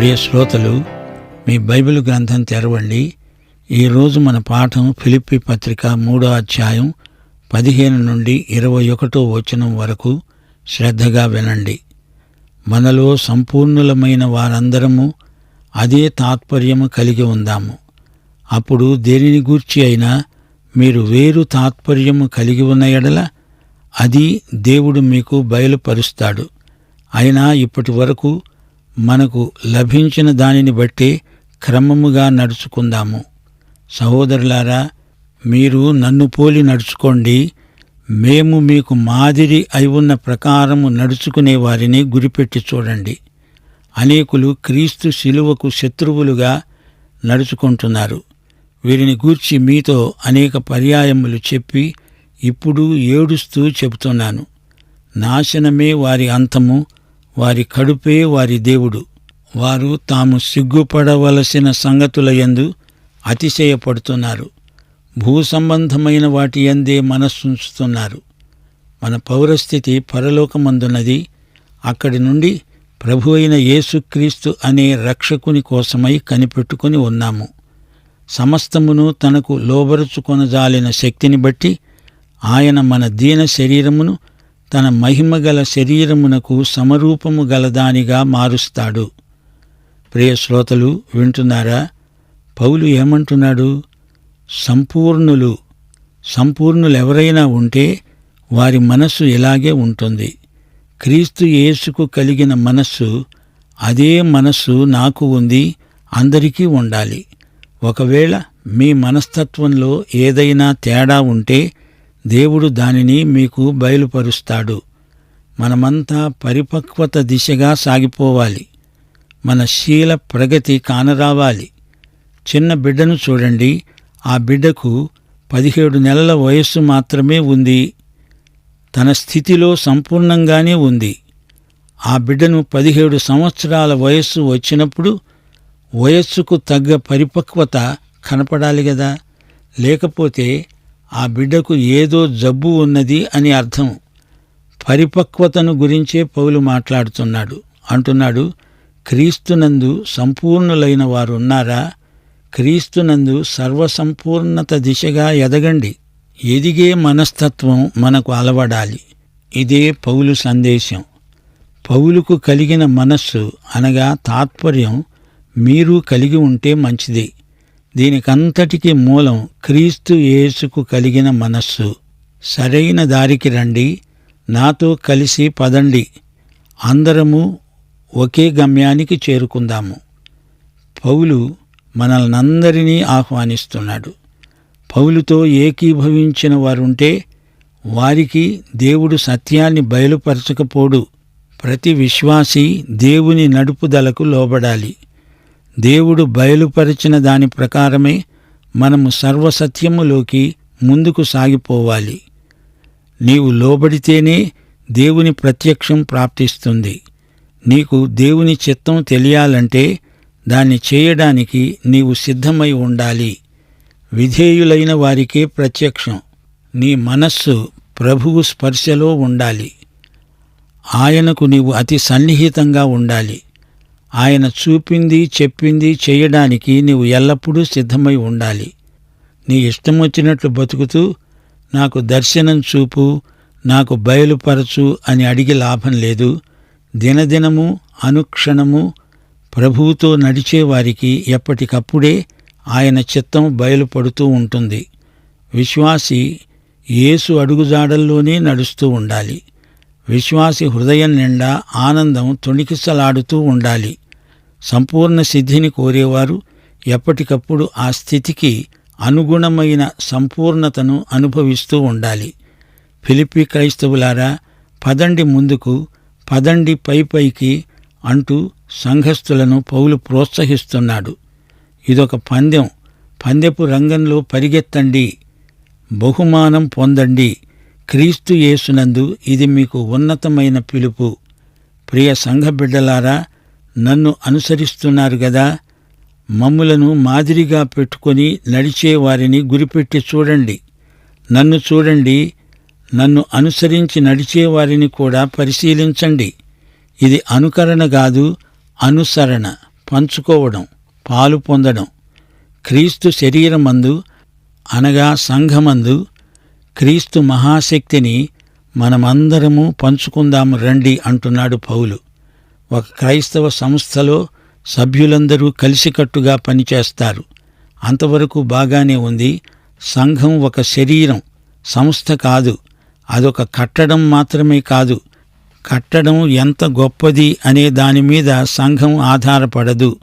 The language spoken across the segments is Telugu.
ప్రియ శ్రోతలు మీ బైబిల్ గ్రంథం తెరవండి. ఈరోజు మన పాఠం ఫిలిప్పి పత్రిక మూడో అధ్యాయం పదిహేను నుండి ఇరవై ఒకటో వచనం వరకు శ్రద్ధగా వినండి. మనలో సంపూర్ణులమైన వారందరము అదే తాత్పర్యము కలిగి ఉందాము. అప్పుడు దేనిని గూర్చి అయినా మీరు వేరు తాత్పర్యము కలిగి ఉన్న ఎడల అది దేవుడు మీకు బయలుపరుస్తాడు. అయినా ఇప్పటి వరకు మనకు లభించిన దానిని బట్టి క్రమముగా నడుచుకుందాము. సహోదరులారా మీరు నన్ను పోలి నడుచుకోండి. మేము మీకు మాదిరి అయి ఉన్న ప్రకారము నడుచుకునే వారిని గురిపెట్టి చూడండి. అనేకులు క్రీస్తు శిలువకు శత్రువులుగా నడుచుకుంటున్నారు. వీరిని గూర్చి మీతో అనేక పర్యాయములు చెప్పి ఇప్పుడు ఏడుస్తూ చెబుతున్నాను. నాశనమే వారి అంతము. వారి కడుపే వారి దేవుడు. వారు తాము సిగ్గుపడవలసిన సంగతుల యందు అతిశయపడుతున్నారు. భూ సంబంధమైన వాటి యందే మనస్సుంచుతున్నారు. మన పౌరస్థితి పరలోకమందున్నది. అక్కడి నుండి ప్రభు అయిన యేసుక్రీస్తు అనే రక్షకుని కోసమై కనిపెట్టుకుని ఉన్నాము. సమస్తమును తనకు లోబరుచుకొనజాలిన శక్తిని బట్టి ఆయన మన దీన శరీరమును తన మహిమగల శరీరమునకు సమరూపము గలదానిగా మారుస్తాడు. ప్రియ శ్రోతలు వింటున్నారా? పౌలు ఏమంటున్నాడు? సంపూర్ణులు సంపూర్ణులెవరైనా ఉంటే వారి మనస్సు ఇలాగే ఉంటుంది. క్రీస్తు యేసుకు కలిగిన మనస్సు అదే మనస్సు నాకు ఉంది అందరికీ ఉండాలి. ఒకవేళ మీ మనస్తత్వంలో ఏదైనా తేడా ఉంటే దేవుడు దానిని మీకు బయలుపరుస్తాడు. మనమంతా పరిపక్వత దిశగా సాగిపోవాలి. మన శీల ప్రగతి కానరావాలి. చిన్న బిడ్డను చూడండి. ఆ బిడ్డకు పదిహేడు నెలల వయస్సు మాత్రమే ఉంది. తన స్థితిలో సంపూర్ణంగానే ఉంది. ఆ బిడ్డను పదిహేడు సంవత్సరాల వయస్సు వచ్చినప్పుడు వయస్సుకు తగ్గ పరిపక్వత కనపడాలి కదా లేకపోతే ఆ బిడ్డకు ఏదో జబ్బు ఉన్నది అని అర్థం. పరిపక్వతను గురించే పౌలు మాట్లాడుతున్నాడు. అంటున్నాడు క్రీస్తునందు సంపూర్ణులైన వారు ఉన్నారా క్రీస్తునందు సర్వసంపూర్ణత దిశగా ఎదగండి. ఎదిగే మనస్తత్వం మనకు అలవడాలి. ఇదే పౌలు సందేశం. పౌలుకు కలిగిన మనస్సు అనగా తాత్పర్యం మీరు కలిగి ఉంటే మంచిది. దీనికంతటికి మూలం క్రీస్తు యేసుకు కలిగిన మనస్సు. సరైన దారికి రండి నాతో కలిసి పదండి అందరము ఒకే గమ్యానికి చేరుకుందాము. పౌలు మనల్నందరినీ ఆహ్వానిస్తున్నాడు. పౌలుతో ఏకీభవించిన వారుంటే వారికి దేవుడు సత్యాన్ని బయలుపరచకపోడు. ప్రతి విశ్వాసి దేవుని నడుపుదలకు లోబడాలి. దేవుడు బయలుపరిచిన దాని ప్రకారమే మనము సర్వసత్యములోకి ముందుకు సాగిపోవాలి. నీవు లోబడితేనే దేవుని ప్రత్యక్షం ప్రాప్తిస్తుంది. నీకు దేవుని చిత్తం తెలియాలంటే దాన్ని చేయడానికి నీవు సిద్ధమై ఉండాలి. విధేయులైన వారికే ప్రత్యక్షం. నీ మనస్సు ప్రభువు స్పర్శలో ఉండాలి. ఆయనకు నీవు అతి సన్నిహితంగా ఉండాలి. ఆయన చూపింది చెప్పింది చేయడానికి నీవు ఎల్లప్పుడూ సిద్ధమై ఉండాలి. నీ ఇష్టం వచ్చినట్లు బతుకుతూ నాకు దర్శనం చూపు నాకు బయలుపరచు అని అడిగి లాభం లేదు. దినదినము అనుక్షణము ప్రభువుతో నడిచేవారికి ఎప్పటికప్పుడే ఆయన చిత్తం బయలుపడుతూ ఉంటుంది. విశ్వాసి యేసు అడుగుజాడల్లోనే నడుస్తూ ఉండాలి. విశ్వాసి హృదయం నిండా ఆనందం తొణికిసలాడుతూ ఉండాలి. సంపూర్ణ సిద్ధిని కోరేవారు ఎప్పటికప్పుడు ఆ స్థితికి అనుగుణమైన సంపూర్ణతను అనుభవిస్తూ ఉండాలి. ఫిలిపి క్రైస్తవులారా పదండి ముందుకు పదండి పై పైకి అంటూ సంఘస్థులను పౌలు ప్రోత్సహిస్తున్నాడు. ఇదొక పందెం. పందెపు రంగంలో పరిగెత్తండి. బహుమానం పొందండి. క్రీస్తు యేసునందు ఇది మీకు ఉన్నతమైన పిలుపు. ప్రియ సంఘ బిడ్డలారా నన్ను అనుసరిస్తున్నారు గదా? మమ్ములను మాదిరిగా పెట్టుకొని నడిచే వారిని గురిపెట్టి చూడండి. నన్ను చూడండి. నన్ను అనుసరించి నడిచే వారిని కూడా పరిశీలించండి. ఇది అనుకరణ కాదు అనుసరణ. పంచుకోవడం పాలు పొందడం. క్రీస్తు శరీరమందు అనగా సంఘమందు క్రీస్తు మహాశక్తిని మనమందరము పంచుకుందాము రండి అంటున్నాడు పౌలు. ఒక క్రైస్తవ సంస్థలో సభ్యులందరూ కలిసికట్టుగా పనిచేస్తారు. అంతవరకు బాగానే ఉంది. సంఘం ఒక శరీరం సంస్థ కాదు. అదొక కట్టడం మాత్రమే కాదు. కట్టడం ఎంత గొప్పది అనే దాని మీద సంఘం ఆధారపడదు.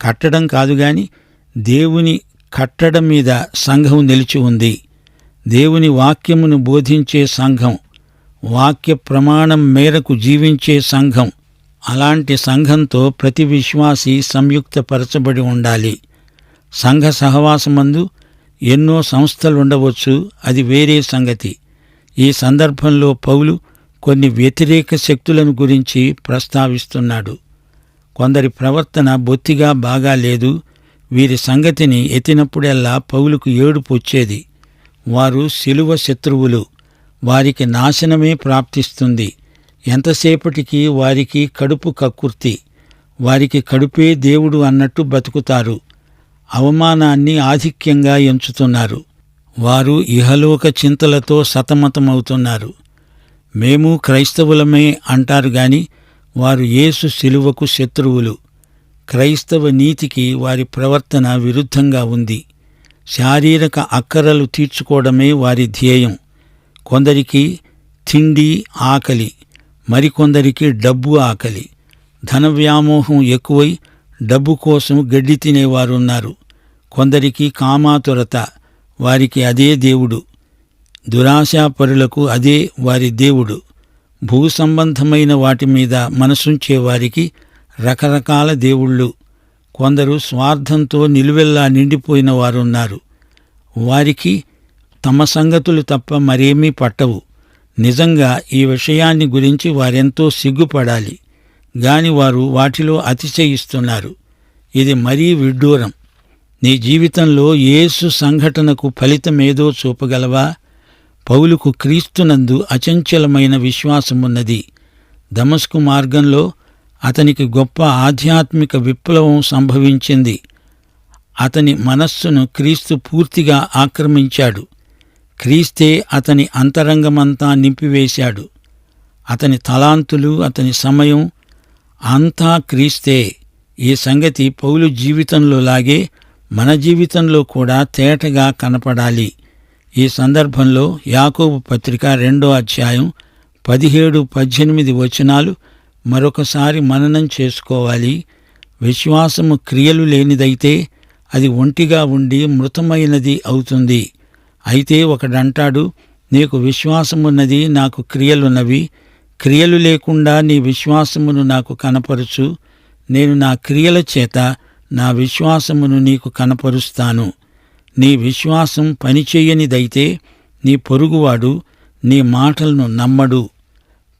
కట్టడం కాదు గాని దేవుని కట్టడం మీద సంఘం నిలిచి ఉంది. దేవుని వాక్యమును బోధించే సంఘం వాక్య ప్రమాణం మేరకు జీవించే సంఘం. అలాంటి సంఘంతో ప్రతి విశ్వాసి సంయుక్తపరచబడి ఉండాలి. సంఘ సహవాసమందు ఎన్నో సంస్థలుండవచ్చు అది వేరే సంగతి. ఈ సందర్భంలో పౌలు కొన్ని వ్యతిరేక శక్తులను గురించి ప్రస్తావిస్తున్నాడు. కొందరి ప్రవర్తన బొత్తిగా బాగా లేదు వీరి సంగతిని ఎత్తినప్పుడల్లా పౌలుకు ఏడుపు వచ్చేది. వారు శిలువ శత్రువులు. వారికి నాశనమే ప్రాప్తిస్తుంది. ఎంతసేపటికి వారికి కడుపు కక్కుర్తి. వారికి కడుపే దేవుడు అన్నట్టు బతుకుతారు. అవమానాన్ని ఆధిక్యంగా ఎంచుతున్నారు. వారు ఇహలోక చింతలతో సతమతమవుతున్నారు. మేము క్రైస్తవులమే అంటారు గాని వారు యేసు శిలువకు శత్రువులు. క్రైస్తవ నీతికి వారి ప్రవర్తన విరుద్ధంగా ఉంది. శారీరక అక్కరలు తీర్చుకోవడమే వారి ధ్యేయం. కొందరికి తిండి ఆకలి మరికొందరికి డబ్బు ఆకలి. ధన వ్యామోహం ఎక్కువై డబ్బు కోసం గడ్డి తినేవారున్నారు. కొందరికి కామాతురత వారికి అదే దేవుడు. దురాశాపరులకు అదే వారి దేవుడు. భూ సంబంధమైన వాటి మీద మనసుంచే వారికి రకరకాల దేవుళ్ళు. కొందరు స్వార్థంతో నిలువెల్లా నిండిపోయిన వారున్నారు. వారికి తమ సంగతులు తప్ప మరేమీ పట్టవు. నిజంగా ఈ విషయాన్ని గురించి వారెంతో సిగ్గుపడాలి. గాని వారు వాటిలో అతిశయిస్తున్నారు. ఇది మరీ విడ్డూరం. నీ జీవితంలో యేసు సంఘటనకు ఫలితమేదో చూపగలవా? పౌలుకు క్రీస్తునందు అచంచలమైన విశ్వాసమున్నది. దమస్కు మార్గంలో అతనికి గొప్ప ఆధ్యాత్మిక విప్లవం సంభవించింది. అతని మనస్సును క్రీస్తు పూర్తిగా ఆక్రమించాడు. క్రీస్తే అతని అంతరంగమంతా నింపివేశాడు. అతని తలాంతులు అతని సమయం అంతా క్రీస్తే. ఈ సంగతి పౌలు జీవితంలో లాగే మన జీవితంలో కూడా తేటగా కనపడాలి. ఈ సందర్భంలో యాకోబు పత్రిక రెండో అధ్యాయం పదిహేడు పద్దెనిమిది వచనాలు మరొకసారి మననం చేసుకోవాలి. విశ్వాసము క్రియలు లేనిదైతే అది ఒంటిగా ఉండి మృతమైనది అవుతుంది. అయితే ఒకడంటాడు నీకు విశ్వాసమున్నది నాకు క్రియలున్నవి. క్రియలు లేకుండా నీ విశ్వాసమును నాకు కనపరుచు. నేను నా క్రియల చేత నా విశ్వాసమును నీకు కనపరుస్తాను. నీ విశ్వాసం పనిచేయనిదైతే నీ పొరుగువాడు నీ మాటలను నమ్మడు.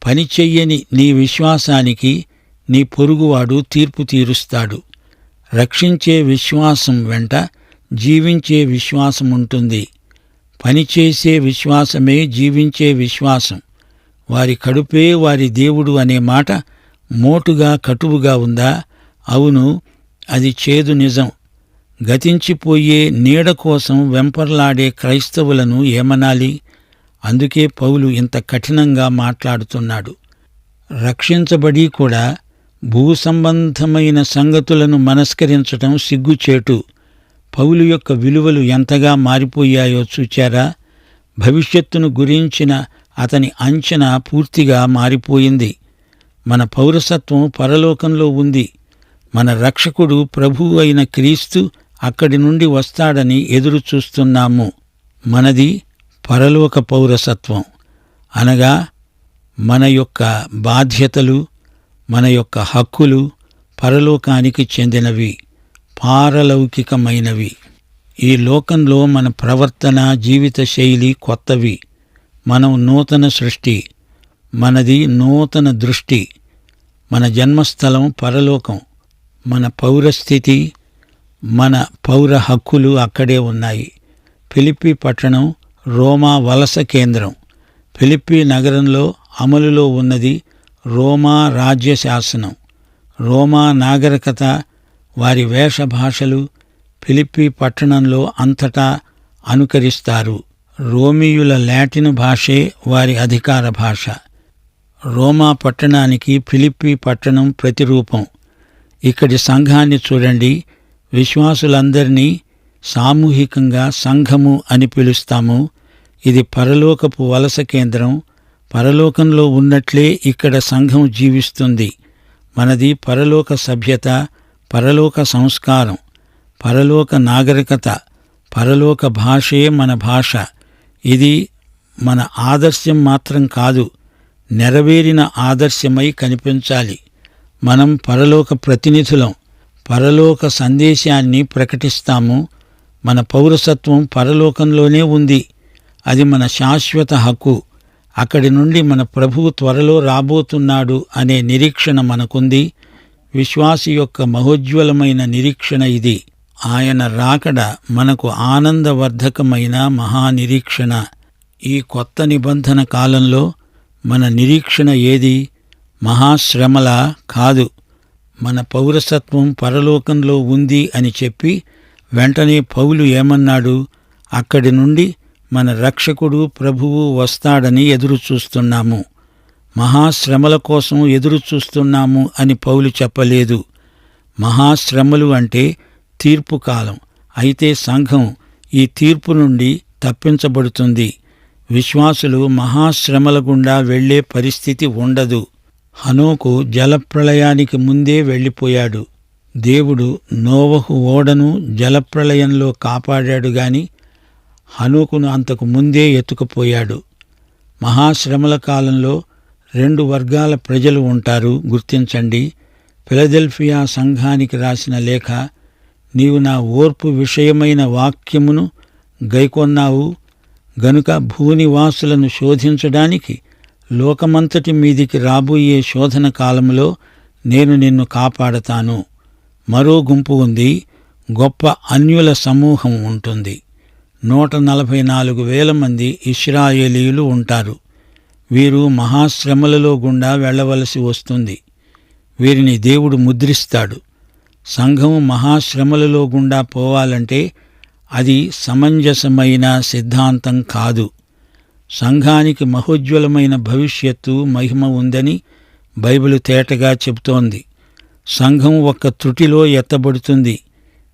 పనిచెయ్యని నీ విశ్వాసానికి నీ పొరుగువాడు తీర్పు తీరుస్తాడు. రక్షించే విశ్వాసం వెంట జీవించే విశ్వాసం ఉంటుంది. పనిచేసే విశ్వాసమే జీవించే విశ్వాసం. వారి కడుపే వారి దేవుడు అనే మాట మోటుగా కటువుగా ఉందా? అవును అది చేదు నిజం. గతించిపోయే నీడ కోసం వెంపర్లాడే క్రైస్తవులను ఏమనాలి? అందుకే పౌలు ఇంత కఠినంగా మాట్లాడుతున్నాడు. రక్షించబడి కూడా భూ సంబంధమైన సంగతులను మనస్కరించటం సిగ్గుచేటు. పౌలు యొక్క విలువలు ఎంతగా మారిపోయాయో చూచారా? భవిష్యత్తును గురించిన అతని అంచనా పూర్తిగా మారిపోయింది. మన పౌరసత్వం పరలోకంలో ఉంది. మన రక్షకుడు ప్రభువు అయిన క్రీస్తు అక్కడి నుండి వస్తాడని ఎదురు చూస్తున్నాము మనది పరలోక పౌరసత్వం. అనగా మన యొక్క బాధ్యతలు మన యొక్క హక్కులు పరలోకానికి చెందినవి పారలౌకికమైనవి. ఈ లోకంలో మన ప్రవర్తన జీవిత శైలి కొత్తవి. మనం నూతన సృష్టి మనది నూతన దృష్టి. మన జన్మస్థలం పరలోకం మన పౌరస్థితి మన పౌర హక్కులు అక్కడే ఉన్నాయి. ఫిలిపి పట్టణం రోమా వలస కేంద్రం. ఫిలిప్పి నగరంలో అమలులో ఉన్నది రోమా రాజ్య శాసనం. రోమా నాగరికత వారి వేషభాషలు ఫిలిప్పి పట్టణంలో అంతటా అనుకరిస్తారు. రోమియుల లాటిన్ భాషే వారి అధికార భాష. రోమా పట్టణానికి ఫిలిప్పి పట్టణం ప్రతిరూపం. ఇక్కడి సంఘాన్ని చూడండి. విశ్వాసులందరినీ సామూహికంగా సంఘము అని పిలుస్తాము. ఇది పరలోకపు వలస కేంద్రం. పరలోకంలో ఉన్నట్లే ఇక్కడ సంఘం జీవిస్తుంది. మనది పరలోక సభ్యత పరలోక సంస్కారం పరలోక నాగరికత పరలోక భాషే మన భాష. ఇది మన ఆదర్శం మాత్రం కాదు నెరవేరిన ఆదర్శమై కనిపించాలి. మనం పరలోక ప్రతినిధులం పరలోక సందేశాన్ని ప్రకటిస్తాము. మన పౌరసత్వం పరలోకంలోనే ఉంది. అది మన శాశ్వత హక్కు. అక్కడి నుండి మన ప్రభువు త్వరలో రాబోతున్నాడు అనే నిరీక్షణ మనకుంది. విశ్వాసి యొక్క మహోజ్వలమైన నిరీక్షణ ఇది. ఆయన రాకడ మనకు ఆనందవర్ధకమైన మహానిరీక్షణ. ఈ కొత్త నిబంధన కాలంలో మన నిరీక్షణ ఏది? మహాశ్రమల కాదు. మన పౌరసత్వం పరలోకంలో ఉంది అని చెప్పి వెంటనే పౌలు ఏమన్నాడు? అక్కడి నుండి మన రక్షకుడు ప్రభువు వస్తాడని ఎదురుచూస్తున్నాము. మహాశ్రమల కోసం ఎదురుచూస్తున్నాము అని పౌలు చెప్పలేదు. మహాశ్రమలు అంటే తీర్పు కాలం. అయితే సంఘం ఈ తీర్పు నుండి తప్పించబడుతుంది. విశ్వాసులు మహాశ్రమల గుండా వెళ్ళే పరిస్థితి ఉండదు. హనోకు జలప్రళయానికి ముందే వెళ్ళిపోయాడు. దేవుడు నోవహు ఓడను జలప్రళయంలో కాపాడాడు గాని హనూకును అంతకు ముందే ఎత్తుకుపోయాడు. మహాశ్రమల కాలంలో రెండు వర్గాల ప్రజలు ఉంటారు గుర్తించండి. ఫిలదెల్ఫియా సంఘానికి రాసిన లేఖ నీవు నా ఓర్పు విషయమైన వాక్యమును గైకొన్నావు. గనుక భూనివాసులను శోధించడానికి లోకమంతటి మీదికి రాబోయే శోధన కాలంలో నేను నిన్ను కాపాడతాను. మరో గుంపు ఉంది గొప్ప అన్యుల సమూహం ఉంటుంది. నూట నలభై నాలుగు వేల మంది ఇస్రాయేలీయులు ఉంటారు. వీరు మహాశ్రమలలో గుండా వెళ్ళవలసి వస్తుంది. వీరిని దేవుడు ముద్రిస్తాడు. సంఘం మహాశ్రమలలో గుండా పోవాలంటే అది సమంజసమైన సిద్ధాంతం కాదు. సంఘానికి మహోజ్వలమైన భవిష్యత్తు మహిమ ఉందని బైబిల్ తేటగా చెబుతోంది. సంఘం ఒక్క త్రుటిలో ఎత్తబడుతుంది.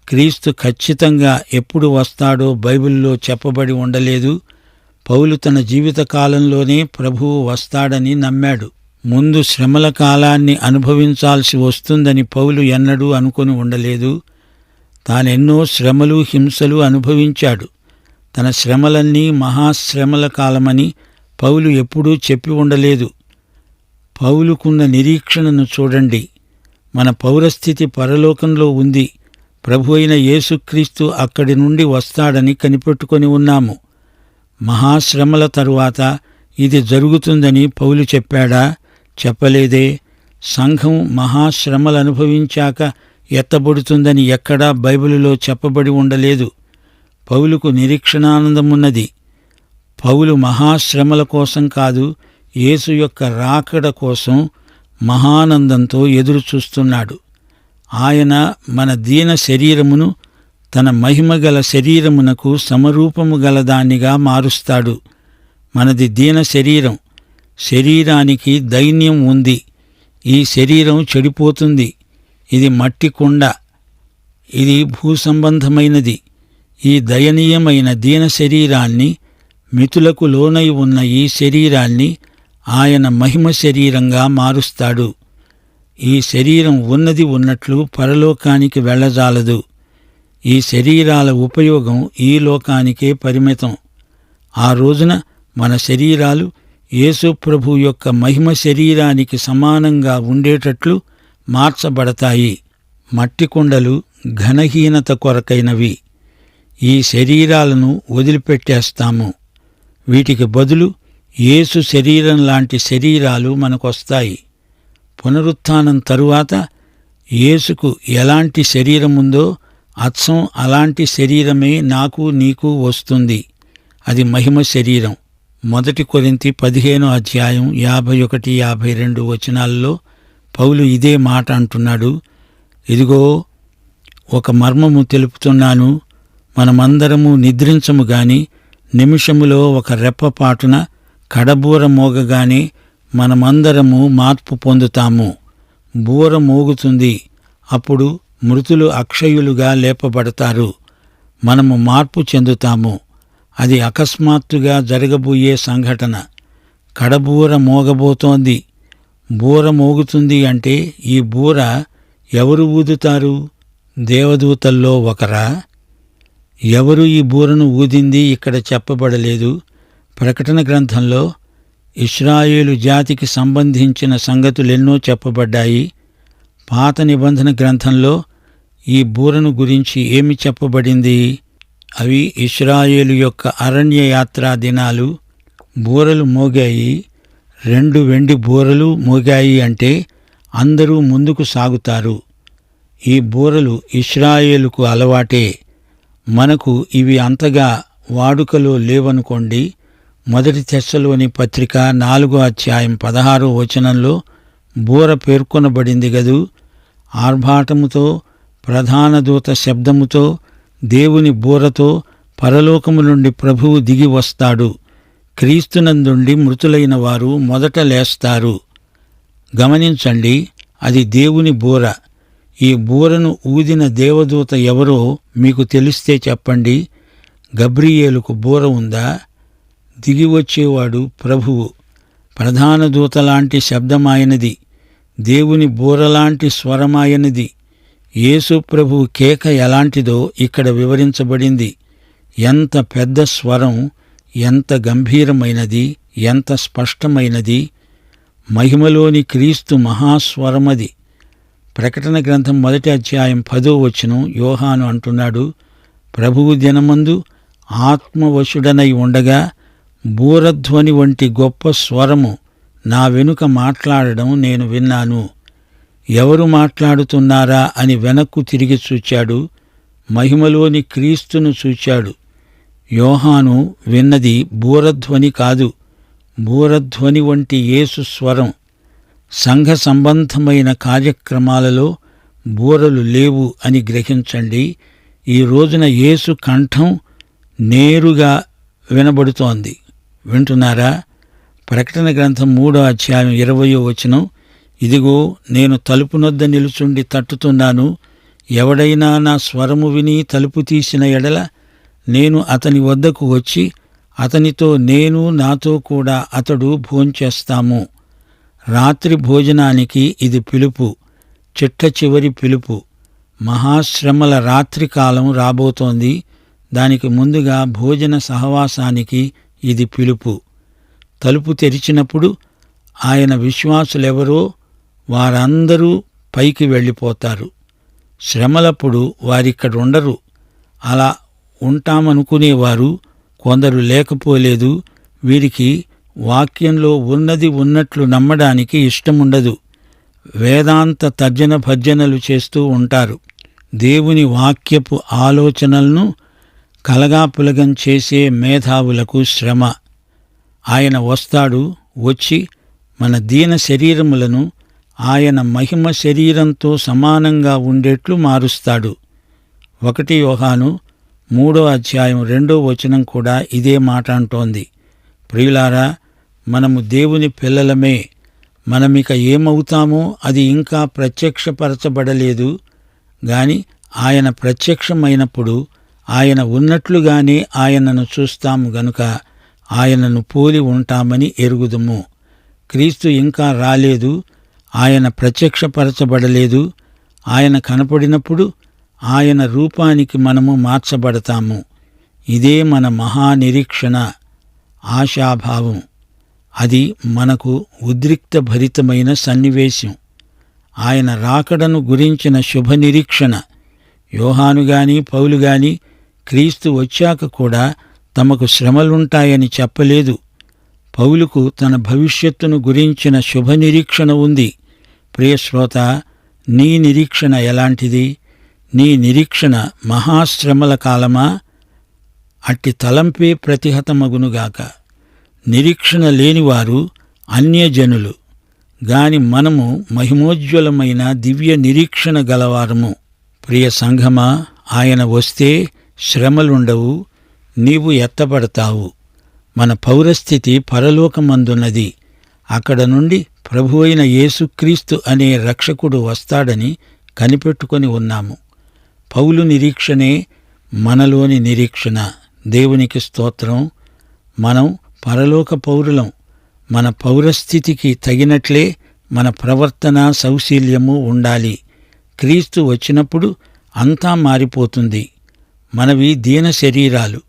క్రీస్తు ఖచ్చితంగా ఎప్పుడు వస్తాడో బైబిల్లో చెప్పబడి ఉండలేదు. పౌలు తన జీవిత కాలంలోనే ప్రభువు వస్తాడని నమ్మాడు. ముందు శ్రమల కాలాన్ని అనుభవించాల్సి వస్తుందని పౌలు ఎన్నడూ అనుకొని ఉండలేదు. తానెన్నో శ్రమలు హింసలు అనుభవించాడు. తన శ్రమలన్నీ మహాశ్రమల కాలమని పౌలు ఎప్పుడూ చెప్పి ఉండలేదు. పౌలుకున్న నిరీక్షణను చూడండి. మన పౌరస్థితి పరలోకంలో ఉంది. ప్రభు అయిన యేసుక్రీస్తు అక్కడి నుండి వస్తాడని కనిపెట్టుకొని ఉన్నాము. మహాశ్రమల తరువాత ఇది జరుగుతుందని పౌలు చెప్పాడా? చెప్పలేదే. సంఘం మహాశ్రమలు అనుభవించాక ఎత్తబడుతుందని ఎక్కడా బైబిలులో చెప్పబడి ఉండలేదు. పౌలుకు నిరీక్షణానందమున్నది. పౌలు మహాశ్రమల కోసం కాదు యేసు యొక్క రాకడ కోసం మహానందంతో ఎదురు చూస్తున్నాడు ఆయన మన దీన శరీరమును తన మహిమగల శరీరమునకు సమరూపము గల దానిగా మారుస్తాడు. మనది దీన శరీరం. శరీరానికి దైన్యం ఉంది. ఈ శరీరం చెడిపోతుంది. ఇది మట్టి కుండ. ఇది భూసంబంధమైనది. ఈ దయనీయమైన దీన శరీరాన్ని మితులకు లోనై ఉన్న ఈ శరీరాన్ని ఆయన మహిమ శరీరంగా మారుస్తాడు. ఈ శరీరం ఉన్నది ఉన్నట్లు పరలోకానికి వెళ్ళజాలదు. ఈ శరీరాల ఉపయోగం ఈ లోకానికే పరిమితం. ఆ రోజున మన శరీరాలు యేసుప్రభు యొక్క మహిమ శరీరానికి సమానంగా ఉండేటట్లు మార్చబడతాయి. మట్టి కుండలు ఘనహీనత కొరకైనవి. ఈ శరీరాలను వదిలిపెట్టేస్తాము. వీటికి బదులు యేసు శరీరం లాంటి శరీరాలు మనకొస్తాయి. పునరుత్థానం తరువాత యేసుకు ఎలాంటి శరీరం ఉందో అచ్చం అలాంటి శరీరమే నాకు నీకు వస్తుంది. అది మహిమ శరీరం. మొదటి కొరింతి పదిహేనో అధ్యాయం యాభై ఒకటి యాభై రెండు వచనాల్లో పౌలు ఇదే మాట అంటున్నాడు. ఇదిగో ఒక మర్మము తెలుపుతున్నాను. మనమందరము నిద్రించము గాని నిమిషములో ఒక రెప్పపాటున కడబూర మోగగానే మనమందరము మార్పు పొందుతాము. బూర మోగుతుంది. అప్పుడు మృతులు అక్షయులుగా లేపబడతారు. మనము మార్పు చెందుతాము. అది అకస్మాత్తుగా జరగబోయే సంఘటన. కడబూర మోగబోతోంది. బూర మోగుతుంది అంటే ఈ బూర ఎవరు ఊదుతారు? దేవదూతల్లో ఒకరా? ఎవరు ఈ బూరను ఊదింది ఇక్కడ చెప్పబడలేదు. ప్రకటన గ్రంథంలో ఇస్రాయేలు జాతికి సంబంధించిన సంగతులెన్నో చెప్పబడ్డాయి. పాత నిబంధన గ్రంథంలో ఈ బూరను గురించి ఏమి చెప్పబడింది? అవి ఇస్రాయేలు యొక్క అరణ్య యాత్రా దినాలు బూరలు మోగాయి. రెండు వెండి బూరలు మోగాయి అంటే అందరూ ముందుకు సాగుతారు. ఈ బూరలు ఇస్రాయేలుకు అలవాటే. మనకు ఇవి అంతగా వాడుకలో లేవనుకోండి మొదటి తెస్సలోని పత్రిక నాలుగో అధ్యాయం పదహారో వచనంలో బూర పేర్కొనబడింది గదు ఆర్భాటముతో ప్రధాన దూత శబ్దముతో దేవుని బూరతో పరలోకము నుండి ప్రభువు దిగి వస్తాడు. క్రీస్తునందుండి మృతులైన వారు మొదట లేస్తారు. గమనించండి అది దేవుని బూర. ఈ బూరను ఊదిన దేవదూత ఎవరో మీకు తెలిస్తే చెప్పండి గబ్రియేలుకు బూర ఉందా? దిగి వచ్చేవాడు ప్రభువు. ప్రధాన దూత లాంటి శబ్దమాయనది. దేవుని బూరలాంటి స్వరమాయనది. యేసు ప్రభువు కేక ఎలాంటిదో ఇక్కడ వివరించబడింది. ఎంత పెద్ద స్వరం ఎంత గంభీరమైనది ఎంత స్పష్టమైనది. మహిమలోని క్రీస్తు మహాస్వరమది. ప్రకటన గ్రంథం మొదటి అధ్యాయం పదో వచనం యోహాను అంటున్నాడు ప్రభువు దినమందు ఆత్మవశుడనై ఉండగా బూరధ్వని వంటి గొప్ప స్వరము నా వెనుక మాట్లాడడం నేను విన్నాను. ఎవరు మాట్లాడుతున్నారా అని వెనక్కు తిరిగి చూచాడు. మహిమలోని క్రీస్తును చూచాడు. యోహాను విన్నది బూరధ్వని కాదు బూరధ్వని వంటి యేసు స్వరం. సంఘ సంబంధమైన కార్యక్రమాలలో బూరలు లేవు అని గ్రహించండి. ఈ రోజున యేసు కంఠం నేరుగా వినబడుతోంది. వింటున్నారా? ప్రకటన గ్రంథం మూడో అధ్యాయం ఇరవయో వచనం. ఇదిగో నేను తలుపునొద్ద నిలుచుండి తట్టుతున్నాను. ఎవడైనా నా స్వరము విని తలుపు తీసిన ఎడల నేను అతని వద్దకు వచ్చి అతనితో నేను నాతో కూడా అతడు భోంచేస్తాము. రాత్రి భోజనానికి ఇది పిలుపు చిట్ట చివరి పిలుపు. మహాశ్రమల రాత్రికాలం రాబోతోంది. దానికి ముందుగా భోజన సహవాసానికి ఇది పిలుపు. తలుపు తెరిచినప్పుడు ఆయన విశ్వాసులెవరో వారందరూ పైకి వెళ్ళిపోతారు. శ్రమలప్పుడు వారిక్కడుండరు. అలా ఉంటామనుకునేవారు కొందరు లేకపోలేదు. వీరికి వాక్యంలో ఉన్నది ఉన్నట్లు నమ్మడానికి ఇష్టముండదు. వేదాంత తర్జన భర్జనలు చేస్తూ ఉంటారు. దేవుని వాక్యపు ఆలోచనలను కలగాపులగం చేసే మేధావులకు శ్రమ. ఆయన వస్తాడు వచ్చి మన దీన శరీరములను ఆయన మహిమ శరీరంతో సమానంగా ఉండేట్లు మారుస్తాడు. ఒకటి యోహాను మూడో అధ్యాయం రెండో వచనం కూడా ఇదే మాట అంటోంది. ప్రియులారా మనము దేవుని పిల్లలమే. మనమిక ఏమవుతామో అది ఇంకా ప్రత్యక్షపరచబడలేదు. గాని ఆయన ప్రత్యక్షమైనప్పుడు ఆయన ఉన్నట్లుగానే ఆయనను చూస్తాము గనుక ఆయనను పోలి ఉంటామని ఎరుగుదుము. క్రీస్తు ఇంకా రాలేదు ఆయన ప్రత్యక్షపరచబడలేదు ఆయన కనపడినప్పుడు ఆయన రూపానికి మనము మార్చబడతాము. ఇదే మన మహానిరీక్షణ ఆశాభావం. అది మనకు ఉద్రిక్త భరితమైన సన్నివేశం. ఆయన రాకడను గురించిన శుభ నిరీక్షణ యోహాను గాని పౌలు గాని క్రీస్తు వచ్చాక కూడా తమకు శ్రమలుంటాయని చెప్పలేదు. పౌలుకు తన భవిష్యత్తును గురించిన శుభ నిరీక్షణ ఉంది ప్రియశ్రోత నీ నిరీక్షణ ఎలాంటిది? నీ నిరీక్షణ మహాశ్రమల కాలమా? అట్టి తలంపే ప్రతిహతమగునుగాక నిరీక్షణ లేనివారు అన్యజనులు. గాని మనము మహిమోజ్వలమైన దివ్య నిరీక్షణ గలవారము. ప్రియ సంఘమా ఆయన వస్తే శ్రమలుండవు నీవు ఎత్తబడతావు. మన పౌరస్థితి పరలోకమందున్నది. అక్కడ నుండి ప్రభు అయిన యేసుక్రీస్తు అనే రక్షకుడు వస్తాడని కనిపెట్టుకొని ఉన్నాము. పౌలు నిరీక్షణే మనలోని నిరీక్షణ. దేవునికి స్తోత్రం. మనం పరలోక పౌరులం. మన పౌరస్థితికి తగినట్లే మన ప్రవర్తన సౌశీల్యము ఉండాలి. క్రీస్తు వచ్చినప్పుడు అంతా మారిపోతుంది. మనవి దీన శరీరాలు.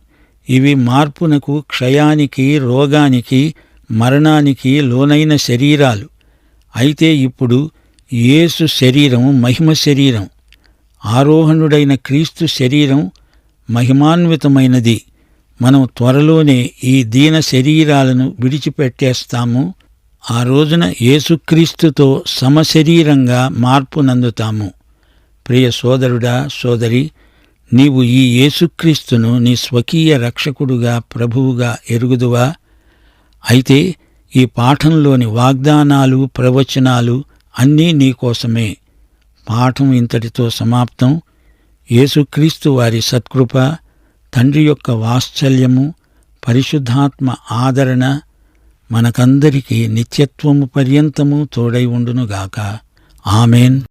ఇవి మార్పునకు క్షయానికి రోగానికి మరణానికి లోనైన శరీరాలు. అయితే ఇప్పుడు యేసు శరీరం మహిమ శరీరం. ఆరోహణుడైన క్రీస్తు శరీరం మహిమాన్వితమైనది. మనం త్వరలోనే ఈ దీన శరీరాలను విడిచిపెట్టేస్తాము. ఆ రోజున యేసుక్రీస్తుతో సమశరీరంగా మార్పు నందుతాము ప్రియ సోదరుడా సోదరి నీవు ఈ యేసుక్రీస్తును నీ స్వకీయ రక్షకుడుగా ప్రభువుగా ఎరుగుదువా? అయితే ఈ పాఠంలోని వాగ్దానాలు ప్రవచనాలు అన్నీ నీకోసమే పాఠం ఇంతటితో సమాప్తం. యేసుక్రీస్తు వారి సత్కృప తండ్రి యొక్క వాత్సల్యము పరిశుద్ధాత్మ ఆదరణ మనకందరికీ నిత్యత్వము పర్యంతము తోడై ఉండునుగాక. ఆమెన్.